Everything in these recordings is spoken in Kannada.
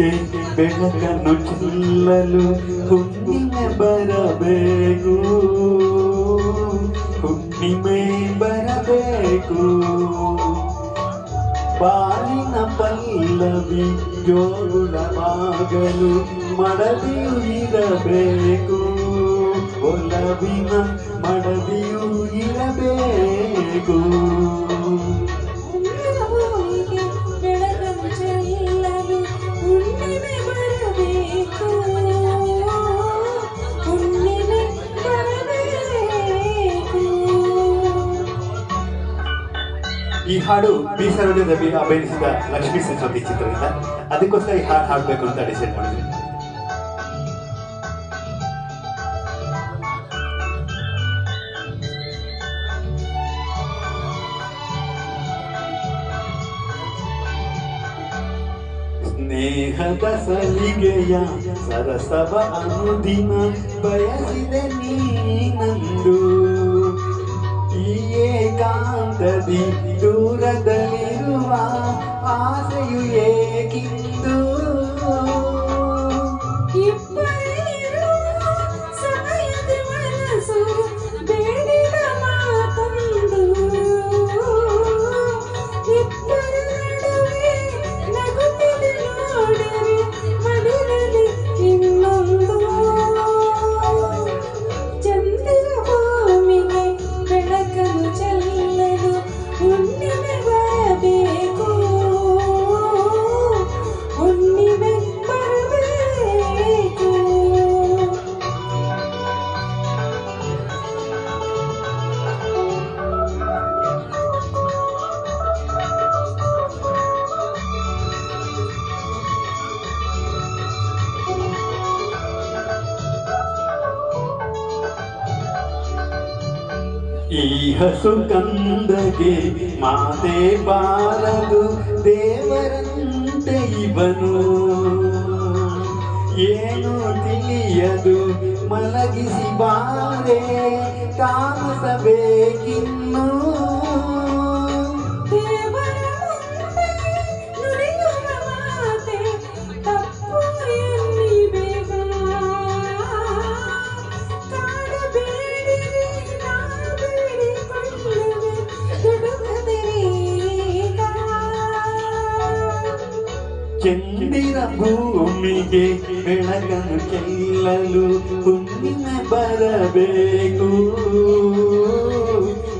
ಭೂಮಿಗೆ ಬೆಳಕನ್ನು ಚೆಲ್ಲಲು ಹುಣ್ಣಿಮೆ ಬರಬೇಕು. ಹುಣ್ಣಿಮೆ ಬರಬೇಕು. ಬಾಲಿನ ಪಲ್ಲವಿ ಜೋಗುಳವಾಗಲು ಮಡದಿಯು ಇರಬೇಕು. ಒಲವಿನ ಮಡದಿಯು ಇರಬೇಕು. ಈ ಹಾಡು ಬಿ ಸರೋಜ ರವಿ ಅಭಿನಯಿಸಿದ ಲಕ್ಷ್ಮೀ ಸರಸ್ವತಿ ಚಿತ್ರದಿಂದ ಅದಕ್ಕೋಸ್ಕರ ಈ ಹಾಡು ಹಾಡಬೇಕು ಅಂತ ಡಿಸೈಡ್ ಮಾಡಿದ್ವಿ. ಸ್ನೇಹದ ಸಲಿಗೆಯ ಸರಸವ ಅನುದಿನ ಬಯಸಿದ ನೀನಂದು ಈ ಕಂದಗೆ ಮಾತೆ ಬಾರದು ದೇವರಂತೆ ಇವನು. ಏನು ತಿಳಿಯದು ಮಲಗಿಸಿ ಬಾರೆ ತಾಮಸಬೇಕಿನ್ನು ಚಂದಿರ ಭೂಮಿಗೆ ಬೆಳಕನ್ನು ಚೆಲ್ಲಲು ಹುಣ್ಣಿಮೆ ಬರಬೇಕು.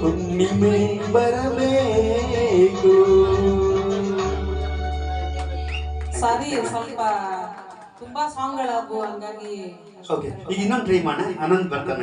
ಹುಣ್ಣಿಮೆ ಬರಬೇಕು. ಸರಿ ಸ್ವಲ್ಪ ತುಂಬಾ ಸಾಂಗ್ಗಳಾಗು ಹಂಗಾಗಿ ಓಕೆ ಈಗ ಇನ್ನೊಂದು ಟ್ರೈ ಮಾಡ ಅನಂತ್ ಬರ್ತಾನೆ.